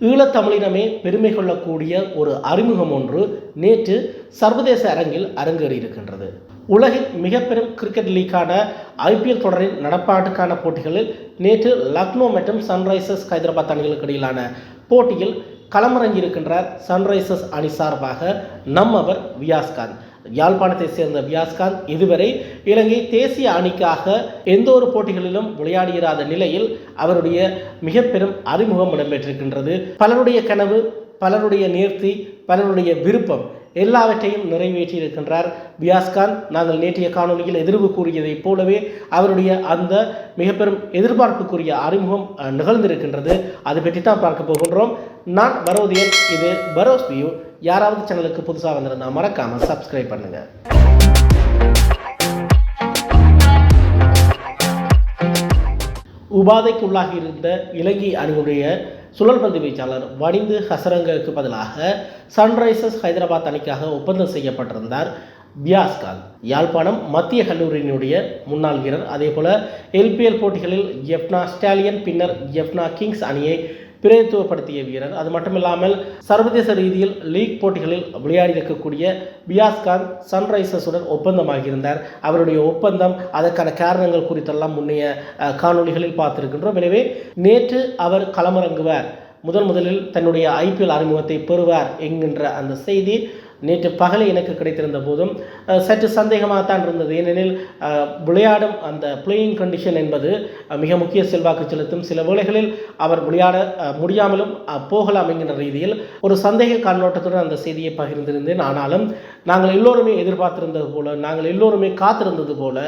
ஈழத்தமிழினமே பெருமை கொள்ளக்கூடிய ஒரு அறிமுகம் ஒன்று நேற்று சர்வதேச அரங்கில் அரங்கேறியிருக்கின்றது. உலகின் மிக பெரும் கிரிக்கெட் லீக்கான ஐபிஎல் தொடரின் நடப்பாட்டுக்கான போட்டிகளில் நேற்று லக்னோ மற்றும் சன்ரைசர்ஸ் ஹைதராபாத் அணிகளுக்கு இடையிலான போட்டியில் களமிறங்கியிருக்கின்றார் சன்ரைசர்ஸ் அணி சார்பாக நம்மவர் வியாஸ்காந்த். யாழ்ப்பாணத்தை சேர்ந்த வியாஸ்காந்த் இதுவரை இலங்கை தேசிய அணிக்காக எந்த ஒரு போட்டிகளிலும் விளையாடியிராத நிலையில் அவருடைய மிக பெரும் அறிமுகம் இடம்பெற்றிருக்கின்றது. பலருடைய கனவு பலருடைய நேர்த்தி பலருடைய விருப்பம் எல்லாவற்றையும் நிறைவேற்றி இருக்கின்றார் வியாஸ்கான் நாங்கள் நேற்றைய காணொலியில் எதிர்வு கூறியதைப் போலவே அவருடைய அந்த மிக பெரும் எதிர்பார்ப்புக்குரிய அறிமுகம் நிகழ்ந்திருக்கின்றது. அது பற்றி தான் பார்க்க போகின்றோம். நான் பரோதியன் இது பரோஸ் வியூ யாராவது சேனலுக்கு புதுசாக வந்திருந்தா மறக்காமல் சப்ஸ்கிரைப் பண்ணுங்கள் உபாதைக்கு உள்ளாகி இருந்த இலங்கை அணியுடைய சுழல்பந்து வீச்சாளர் வணிந்து ஹசரங்குக்கு பதிலாக சன்ரைசர்ஸ் ஹைதராபாத் அணிக்காக ஒப்பந்தம் செய்யப்பட்டிருந்தார் பியாஸ்கால் யாழ்ப்பாணம் மத்திய கல்லூரியினுடைய முன்னாள் வீரர். அதே போல எல்பிஎல் போட்டிகளில் எஃப்னா ஸ்டாலியன் பின்னர் எஃப்னா கிங்ஸ் அணியை பிரதித்துவப்படுத்திய வீரர். அது மட்டுமில்லாமல் சர்வதேச ரீதியில் லீக் போட்டிகளில் விளையாடி இருக்கக்கூடிய பியாஸ்கான் சன்ரைசர்ஸுடன் ஒப்பந்தமாகியிருந்தார். அவருடைய ஒப்பந்தம் அதற்கான காரணங்கள் குறித்தெல்லாம் முன்னைய காணொலிகளில் காணொளிகளில் பார்த்திருக்கின்றோம். எனவே நேற்று அவர் களமிறங்குவார். முதன் முதலில் தன்னுடைய ஐபிஎல் அறிமுகத்தை பெறுவார் என்கின்ற அந்த செய்தி நேற்று பகலை எனக்கு கிடைத்திருந்த போதும் சற்று சந்தேகமாகத்தான் இருந்தது. ஏனெனில் விளையாடும் அந்த பிளேயிங் கண்டிஷன் என்பது மிக முக்கிய செல்வாக்கு செலுத்தும். சில வேளைகளில் அவர் விளையாட முடியாமலும் போகலாம் என்கின்ற ரீதியில் ஒரு சந்தேக கண்ணோட்டத்துடன் அந்த செய்தியை பகிர்ந்திருந்தேன். ஆனாலும் நாங்கள் எல்லோருமே எதிர்பார்த்திருந்தது போல நாங்கள் எல்லோருமே காத்திருந்தது போல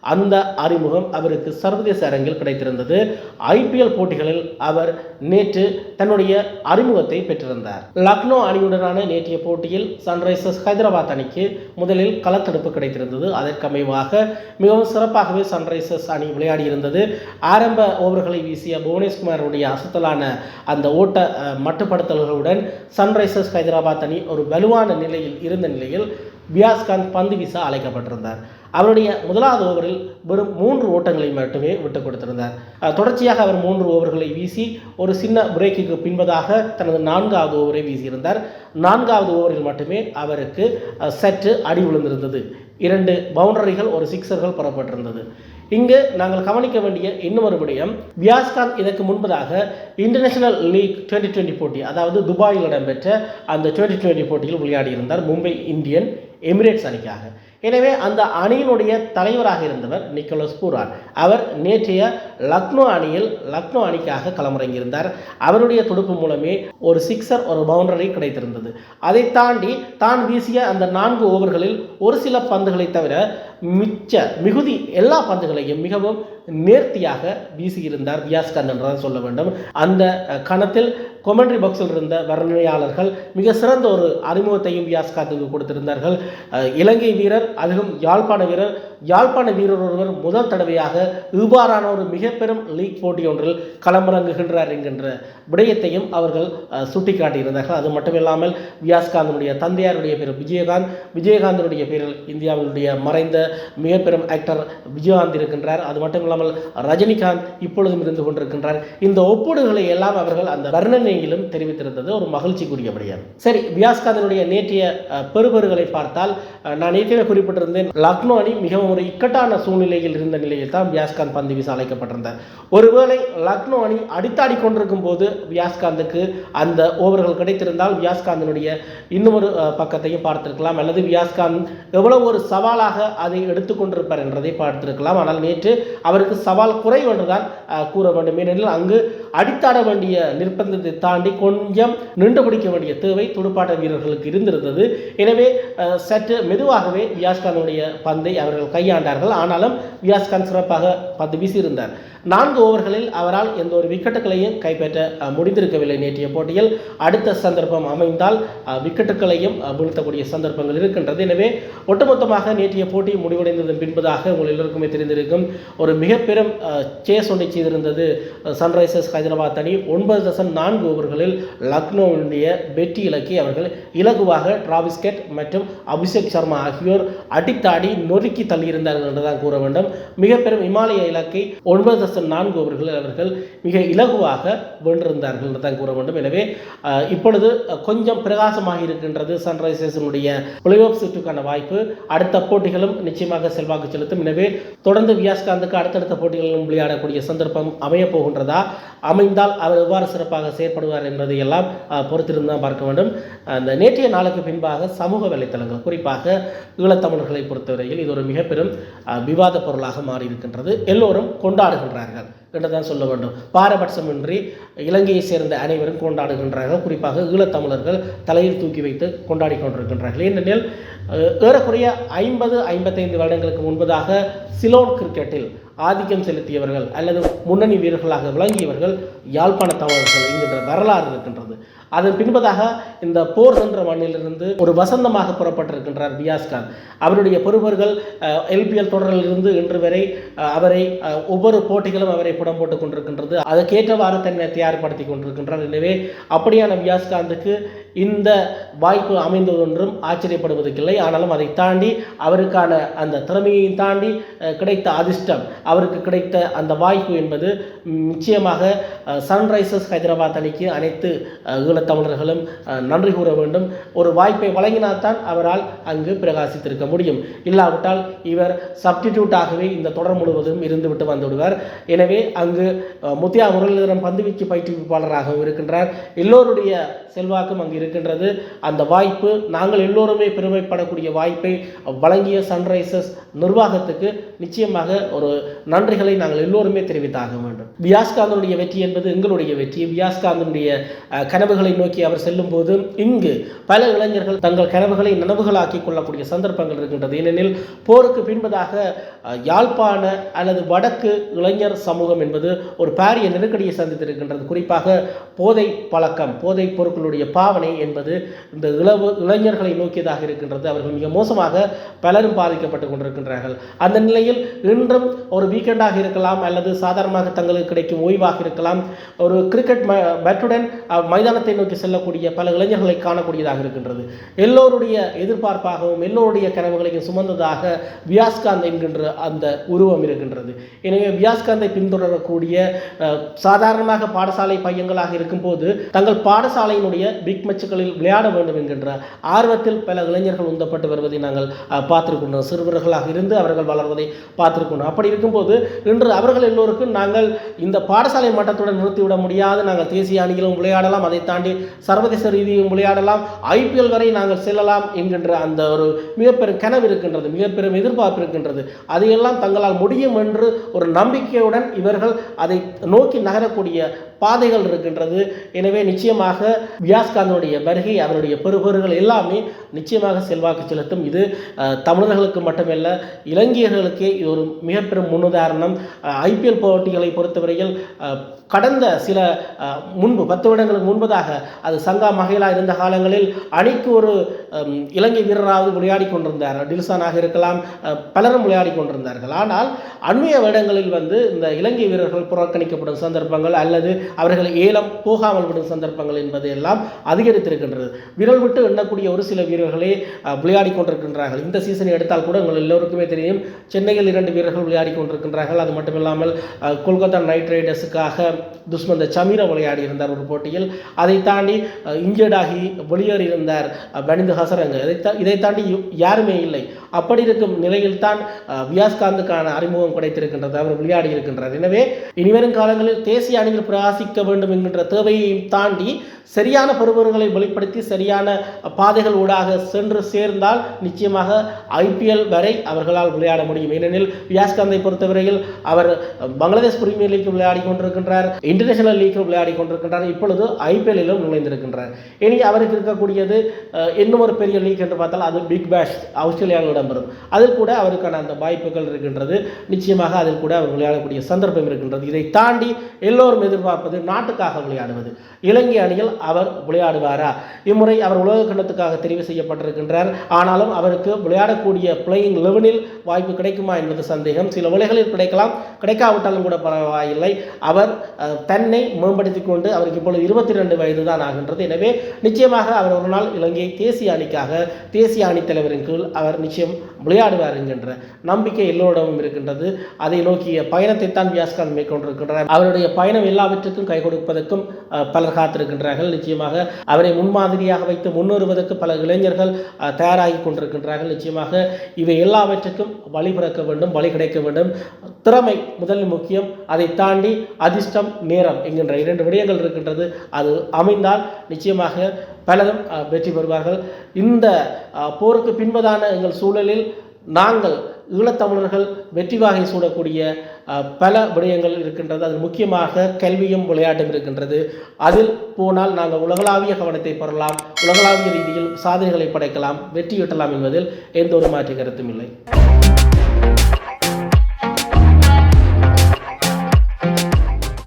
அந்த அறிமுகம் அவருக்கு சர்வதேச அரங்கில் கிடைத்திருந்தது. ஐபிஎல் போட்டிகளில் அவர் நேற்று தன்னுடைய அறிமுகத்தை பெற்றிருந்தார். லக்னோ அணியுடனான நேற்றைய போட்டியில் சன்ரைசர்ஸ் ஹைதராபாத் அணிக்கு முதலில் களத்தடுப்பு கிடைத்திருந்தது. அதற்கமைவாக மிகவும் சிறப்பாகவே சன்ரைசர்ஸ் அணி விளையாடியிருந்தது. ஆரம்ப ஓவர்களை வீசிய புவனேஸ்குமாருடைய அசத்தலான அந்த ஓட்ட மட்டுப்படுத்தல்களுடன் சன்ரைசர்ஸ் ஹைதராபாத் அணி ஒரு வலுவான நிலையில் இருந்த நிலையில் வியாஸ்காந்த் பந்து வீசா அழைக்கப்பட்டிருந்தார். அவருடைய முதலாவது ஓவரில் வெறும் மூன்று ஓட்டங்களை மட்டுமே விட்டுக் கொடுத்திருந்தார். தொடர்ச்சியாக அவர் மூன்று ஓவர்களை வீசி ஒரு சின்ன பிரேக்குக்கு பின்பதாக தனது நான்காவது ஓவரை வீசியிருந்தார். நான்காவது ஓவரில் மட்டுமே அவருக்கு சற்று அடி விழுந்திருந்தது. இரண்டு பவுண்டரிகள் ஒரு சிக்ஸர்கள் பெறப்பட்டிருந்தது. இங்கு நாங்கள் கவனிக்க வேண்டிய இன்னொரு விடயம் வியாஸ்காந்த் இதற்கு முன்பதாக இன்டர்நேஷனல் லீக் டுவெண்ட்டி டுவெண்ட்டி போட்டி அதாவது துபாயில் இடம்பெற்ற அந்த டுவெண்ட்டி டுவெண்ட்டி போட்டியில் விளையாடியிருந்தார். மும்பை இந்தியன் எமிரேட்ஸ் அணிக்காக எனவே அந்த அணியினுடைய தலைவராக இருந்தவர் நிக்கோலஸ் பூரான். அவர் நேற்றைய லக்னோ அணியில் லக்னோ அணிக்காக களமிறங்கியிருந்தார். அவருடைய துடுப்பு மூலமே ஒரு சிக்ஸர் ஒரு பவுண்டரி கிடைத்திருந்தது. அதை தாண்டி தான் வீசிய அந்த நான்கு ஓவர்களில் ஒரு சில பந்துகளை தவிர மிச்ச மிகுதி எல்லா பந்துகளையும் மிகவும் நேர்த்தியாக வீசியிருந்தார் வியாஸ்காந்த் என்றுதான் சொல்ல வேண்டும். அந்த கணத்தில் கொமெண்ட்ரி பாக்ஸில் இருந்த வர்ணனையாளர்கள் மிக சிறந்த ஒரு அறிமுகத்தையும் வியாஸ்காந்துக்கு கொடுத்திருந்தார்கள். இலங்கை வீரர் அதுவும் யாழ்ப்பாண வீரர் யாழ்ப்பாண வீரர் ஒருவர் முதல் தடவையாக இவ்வாறான ஒரு மிக பெரும் லீக் போட்டி ஒன்றில் களமிறங்குகின்றார் என்கின்ற விடயத்தையும் அவர்கள் சுட்டிக்காட்டியிருந்தார்கள். அது மட்டுமில்லாமல் வியாஸ்காந்தனுடைய தந்தையாருடைய பேர் விஜயகாந்த். விஜயகாந்தனுடைய பேரில் இந்தியாவினுடைய மறைந்த மிக பெரும் ஆக்டர் விஜயகாந்த் இருக்கின்றார். அது மட்டும் இல்லாமல் ரஜினிகாந்த் இப்பொழுதும் இருந்து கொண்டிருக்கின்றார். இந்த ஒப்பீடுகளை எல்லாம் அவர்கள் அந்த வர்ணனையிலும் தெரிவித்திருந்தது. ஒரு மகிழ்ச்சிக்குரிய விடயம். சரி வியாஸ்காந்தனுடைய நேற்றைய அஹ், பார்த்தால் நான் ஏற்கனவே குறிப்பிட்டிருந்தேன் லக்னோ அணி மிகவும் ஒரு இக்கட்டான சூழ்நிலையில் இருந்த நிலையில் தான் வியாஸ்காந்த் பந்து வீச அழைக்கப்பட்டிருந்தார். ஒருவேளை லக்னோ அணி அடித்தாடி கொண்டிருக்கும் போது வியாஸ்காந்துக்கு அந்த ஓவர்கள் கிடைத்திருந்தால் வியாஸ்காந்தனுடைய இன்னொரு பக்கத்தையும் பார்த்திருக்கலாம். அல்லது வியாஸ்காந்த் எவ்வளவு ஒரு சவாலாக அதை எடுத்துக்கொண்டிருப்பார் என்றதை பார்த்திருக்கலாம். ஆனால் நேற்று அவருக்கு சவால் குறைவு என்றுதான் கூற வேண்டும். ஏனெனில் அங்கு அடித்தாட வேண்டிய நிர்பந்தத்தை தாண்டி கொஞ்சம் நின்று பிடிக்க வேண்டிய தேவை துடுப்பாட்ட வீரர்களுக்கு இருந்திருந்தது. எனவே சற்று மெதுவாகவே வியாஸ்கானுடைய பந்தை அவர்கள் கையாண்டார்கள். ஆனாலும் வியாஸ்கான் சிறப்பாக பந்து வீசியிருந்தார். நான்கு ஓவர்களில் அவரால் எந்த ஒரு விக்கெட்டுகளையும் கைப்பற்ற முடிந்திருக்கவில்லை நேற்றைய போட்டியில். அடுத்த சந்தர்ப்பம் அமைந்தால் விக்கெட்டுகளையும் வீழ்த்தக்கூடிய சந்தர்ப்பங்கள் இருக்கின்றது. எனவே ஒட்டுமொத்தமாக நேற்றைய போட்டி முடிவடைந்ததன் பின்பதாக உங்கள் எல்லோருக்குமே தெரிந்திருக்கும். ஒரு மிக பெரும் சேஸ் ஒன்றை செய்திருந்தது சன்ரைசர்ஸ் ஹைதராபாத் அணி. ஒன்பது தசம் நான்கு ஓவர்களில் லக்னோவினுடைய வெற்றி இலக்கை அவர்கள் இலகுவாக டிராவிஸ்கெட் மற்றும் அபிஷேக் சர்மா ஆகியோர் அடித்தாடி நொறுக்கி தள்ளி இருந்தார்கள் என்றுதான் கூற வேண்டும். மிக பெரும் இமாலய இலக்கை ஒன்பது தசம் நான்கு ஓவர்கள் அவர்கள் மிக இலகுவாக வென்றிருந்தார்கள் என்று தான் கூற வேண்டும். எனவே இப்பொழுது கொஞ்சம் பிரகாசமாக இருக்கின்றது சன்ரைசர்ஸினுடைய பிளே ஆஃப் சுற்றுக்கான வாய்ப்பு. அடுத்த போட்டிகளும் நிச்சயமாக செல்வாக்கு செலுத்தும். எனவே தொடர்ந்து வியாஸ்காந்துக்கு அடுத்தடுத்த போட்டிகளிலும் விளையாடக்கூடிய சந்தர்ப்பம் அமையப் போகின்றதா? அமைந்தால் அவர் எவ்வாறு சிறப்பாக செயற்படுவார் என்பதை எல்லாம் பொறுத்திருந்து தான் பார்க்க வேண்டும். அந்த நேற்றைய நாளுக்கு பின்பாக சமூக வலைத்தளங்கள் குறிப்பாக ஈழத்தமிழர்களை பொறுத்தவரையில் இது ஒரு மிகப்பெரிய பெரும் விவாத பொருளாக மாறி இருக்கின்றது எல்லோரும் கொண்டாடுகின்றார்கள். என்று தான் சொல்ல வேண்டும். பாரபட்சமின்றி இலங்கையை சேர்ந்த அனைவரும் கொண்டாடுகின்றார்கள். குறிப்பாக ஈழத்தமிழர்கள் தலையில் தூக்கி வைத்து கொண்டாடி கொண்டிருக்கின்றார்கள். ஏனெனில் ஏறக்குறைய ஐம்பது ஐம்பத்தைந்து வருடங்களுக்கு முன்பதாக சிலோன் கிரிக்கெட்டில் ஆதிக்கம் செலுத்தியவர்கள் அல்லது முன்னணி வீரர்களாக விளங்கியவர்கள் யாழ்ப்பாண தமிழர்கள் என்கின்ற வரலாறு இருக்கின்றது. அதன் பின்பதாக இந்த போர் என்ற மண்ணிலிருந்து ஒரு வசந்தமாக புறப்பட்டிருக்கின்றார் பியாஸ்கான் அவருடைய பொறுப்பர்கள் எல்பிஎல் தொடரிலிருந்து இன்று வரை அவரை ஒவ்வொரு போட்டிகளும் அவரை புடம் போட்டுக் கொண்டிருக்கின்றது. அதற்கேற்றவாறு தன்னை தயார்படுத்தி கொண்டிருக்கின்றார். எனவே அப்படியான வியாஸ்காந்துக்கு இந்த வாய்ப்பு அமைந்தது ஒன்றும் ஆச்சரியப்படுவதற்கில்லை. ஆனாலும் அதை தாண்டி அவருக்கான அந்த திறமையை தாண்டி கிடைத்த அதிர்ஷ்டம் அவருக்கு கிடைத்த அந்த வாய்ப்பு என்பது நிச்சயமாக சன்ரைசர்ஸ் ஹைதராபாத் அணிக்கு அனைத்து ஈழத்தமிழர்களும் நன்றி கூற வேண்டும். ஒரு வாய்ப்பை வழங்கினால்தான் அவரால் அங்கு பிரகாசித்திருக்க முடியும். இல்லாவிட்டால் இவர் சப்டிடியூட்டாகவே இந்த தொடர் முழுவதும் இருந்துவிட்டு வந்துவிடுவார். எனவே அங்கு முத்தியா முரளிதரன் பந்துவீச்சு பயிற்றுவிப்பாளராகவும் இருக்கின்றார். எல்லோருடைய செல்வாக்கும் அங்கு இருக்கின்றது. அந்த வாய்ப்பு நாங்கள் எல்லோருமே பெருமைப்படக்கூடிய வாய்ப்பை வழங்கிய சன்ரைசர்ஸ் நிர்வாகத்துக்கு நிச்சயமாக ஒரு நன்றிகளை நாங்கள் எல்லோருமே தெரிவித்தாக வேண்டும். வியாஸ்காந்தனுடைய வெற்றி என்பது எங்களுடைய வெற்றி. வியாஸ்காந்தனுடைய கனவுகளை நோக்கி அவர் செல்லும் போது இங்கு பல இளைஞர்கள் தங்கள் கனவுகளை நனவுகளாக்கி கொள்ளக்கூடிய சந்தர்ப்பங்கள் இருக்கின்றது. ஏனெனில் போருக்கு பின்பதாக யாழ்ப்பாண அல்லது வடக்கு இளைஞர் சமூகம் என்பது ஒரு பாரிய நெருக்கடியை சந்தித்திருக்கின்றது. குறிப்பாக போதை பழக்கம் போதை பொருட்களுடைய பாவனை என்பது இந்த இளவு இளைஞர்களை நோக்கியதாக இருக்கின்றது. அவர்கள் மிக மோசமாக பலரும் பாதிக்கப்பட்டு கொண்டிருக்கின்றார்கள். அந்த நிலையில் இன்றும் ஒரு வீக்கெண்டாக இருக்கலாம் அல்லது சாதாரணமாக தங்களுக்கு கிடைக்கும் ஓய்வாக இருக்கலாம். ஒரு கிரிக்கெட் ம- பேட்டுடன் மைதானத்தை நோக்கி செல்லக்கூடிய பல இளைஞர்களை காணக்கூடியதாக இருக்கின்றது. எல்லோருடைய எதிர்பார்ப்பாகவும் எல்லோருடைய கனவுகளையும் சுமந்ததாக வியாஸ்காந்த் என்கின்ற அந்த உருவம் இருக்கின்றது. எனவே வியாஸ்காந்தை பின்தொடரக்கூடிய சாதாரணமாக பாடசாலை பையங்களாக இருக்கும்போது தங்கள் பாடசாலையினுடைய பிக் மேட்சுகளில் விளையாட வேண்டும் என்கின்ற ஆர்வத்தில் பல இளைஞர்கள் உந்தப்பட்டு வருவதை நாங்கள் பார்த்துருக்கின்றோம். சிறுவர்களாக இருந்து அவர்கள் வளர்வதை பார்த்திருக்கின்றோம். அப்படி இருக்கும்போது இன்று அவர்கள் எல்லோருக்கும் நாங்கள் இந்த பாடசாலை மட்டத்துடன் நிறுத்திவிட முடியாது. நாங்கள் தேசிய அணியிலும் விளையாடலாம். அதை தாண்டி சர்வதேச ரீதியிலும் விளையாடலாம். ஐபிஎல் வரை நாங்கள் செல்லலாம் என்கின்ற அந்த ஒரு மிகப்பெரும் கனவு இருக்கின்றது. மிகப்பெரும் எதிர்பார்ப்பு இருக்கின்றது. அதையெல்லாம் தங்களால் முடியும் என்று ஒரு நம்பிக்கையுடன் இவர்கள் அதை நோக்கி நகரக்கூடிய பாதைகள் இருக்கின்றது. எனவே நிச்சயமாக வியாஸ்காந்தனுடைய வருகை அவருடைய பெறுபொருகள் எல்லாமே நிச்சயமாக செல்வாக்கு செலுத்தும். இது தமிழர்களுக்கு மட்டுமல்ல இலங்கையர்களுக்கே இது ஒரு மிகப்பெரும் முன்னுதாரணம். ஐபிஎல் போட்டிகளை பொறுத்தவரையில் கடந்த சில முன்பு பத்து வருடங்களுக்கு முன்பதாக அது சங்கா மகிழா இருந்த காலங்களில் அணிக்கு ஒரு இலங்கை வீரராவது விளையாடி கொண்டிருந்தார் டில்சானாக இருக்கலாம் பலரும் விளையாடி கொண்டிருந்தார்கள். ஆனால் அண்மைய வருடங்களில் வந்து இந்த இலங்கை வீரர்கள் புறக்கணிக்கப்படும் சந்தர்ப்பங்கள் அல்லது அவர்கள் ஏலம் போகாமல் விடும் சந்தர்ப்பங்கள் என்பது எல்லாம் அதிகரித்திருக்கின்றது. விரல் விட்டு எண்ணக்கூடிய ஒரு சில வீரர்களே விளையாடி கொண்டிருக்கின்றார்கள். இந்த சீசனை எடுத்தால் கூட உங்கள் எல்லோருக்குமே தெரியும் சென்னையில் இரண்டு வீரர்கள் விளையாடி கொண்டிருக்கின்றார்கள். அது மட்டுமில்லாமல் கொல்கத்தா நைட் ரைடர்ஸுக்காக துஷ்மந்த சமீர விளையாடி இருந்தார் ஒரு போட்டியில். அதை தாண்டி இன்ஜர்டாகி வெளியேறி இருந்தார் பனிந்து ஹசரங்க. இதை இதை தாண்டி யாருமே இல்லை. அப்படி இருக்கும் நிலையில்தான் தான் வியாஸ்காந்துக்கான அறிமுகம் கிடைத்திருக்கின்றது. அவர் விளையாடி இருக்கின்றார். எனவே இனிவரும் காலங்களில் தேசிய அணியில் வாசிக்க வேண்டும் என்கின்ற தேவையை தாண்டி சரியான பருவங்களை வெளிப்படுத்தி சரியான பாதைகள் ஊடாக சென்று சேர்ந்தால் நிச்சயமாக ஐபிஎல் வரை அவர்களால் விளையாட முடியும். ஏனெனில் வியாஸ்காந்தை பொறுத்தவரையில் அவர் பங்களாதேஷ் பிரீமியர் லீக் விளையாடி கொண்டிருக்கின்றார் இன்டர்நேஷனல் லீக்கில் விளையாடி கொண்டிருக்கின்றார் இப்பொழுது ஐபிஎல்லிலும் நுழைந்திருக்கின்றார். இனி அவருக்கு இருக்கக்கூடியது இன்னும் ஒரு பெரிய லீக் என்று பார்த்தால் அது பிக் பேஷ் ஆஸ்திரேலியாவில் இடம்பெறும் அதில் கூட அவருக்கான அந்த வாய்ப்புகள் இருக்கின்றது. நிச்சயமாக அதில் கூட அவர் விளையாடக்கூடிய சந்தர்ப்பம் இருக்கின்றது. இதை தாண்டி எல்லோரும் எதிர்பார்ப்பது நாட்டுக்காக விளையாடுவது. இலங்கை அணியில் அவர் விளையாடுவாரா? இம்முறை அவர் உலக கண்டத்துக்காக தெரிவு செய்யப்பட்டிருக்கின்றார். ஆனாலும் அவருக்கு விளையாடக்கூடிய பிளேயிங் லெவனில் வாய்ப்பு கிடைக்குமா என்பது சந்தேகம். சில வேளைகளில் கிடைக்கலாம். கிடைக்காவிட்டாலும் கூட பரவாயில்லை. அவர் தன்னை மேம்படுத்திக் கொண்டு அவருக்கு இப்பொழுது இருபத்தி ரெண்டு வயது தான் ஆகின்றது. எனவே நிச்சயமாக அவர் ஒரு நாள் இலங்கை தேசிய அணிக்காக தேசிய அணித்தலைவரின் கீழ் அவர் நிச்சயம் விளையாடுவார் என்கின்ற நம்பிக்கை எல்லோரிடமும் இருக்கின்றது. அதை நோக்கிய பயணத்தை தான் வியாஸ்கான் மேற்கொண்டிருக்கின்றார். அவருடைய பயணம் எல்லாவற்றுக்கும் கை கொடுப்பதற்கும் பலர் காத்திருக்கின்றார்கள். நிச்சயமாக அவரை முன்மாதிரியாக வைத்து முன்னேறுவதற்கு பல இளைஞர்கள் தயாராகி கொண்டிருக்கின்றார்கள். நிச்சயமாக இவை எல்லாவற்றுக்கும் வழி பிறக்க வேண்டும் வழி கிடைக்க வேண்டும். திறமை முதலில் முக்கியம். அதை தாண்டி அதிர்ஷ்டம் நேரம் என்கின்ற இரண்டு விடயங்கள் இருக்கின்றது. அது அமைந்தால் நிச்சயமாக பலரும் வெற்றி பெறுவார்கள். இந்த போருக்கு பின்பதான எங்கள் சூழலில் நாங்கள் ஈழத்தமிழர்கள் வெற்றி வாகை சூடக்கூடிய பல விடயங்கள் இருக்கின்றது. அதில் முக்கியமாக கல்வியும் விளையாட்டும் இருக்கின்றது. அதில் போனால் நாங்கள் உலகளாவிய கவனத்தை பெறலாம் உலகளாவிய ரீதியில் சாதனைகளை படைக்கலாம் வெற்றி ஈட்டலாம் என்பதில் எந்த ஒரு மாற்று கருத்தும் இல்லை.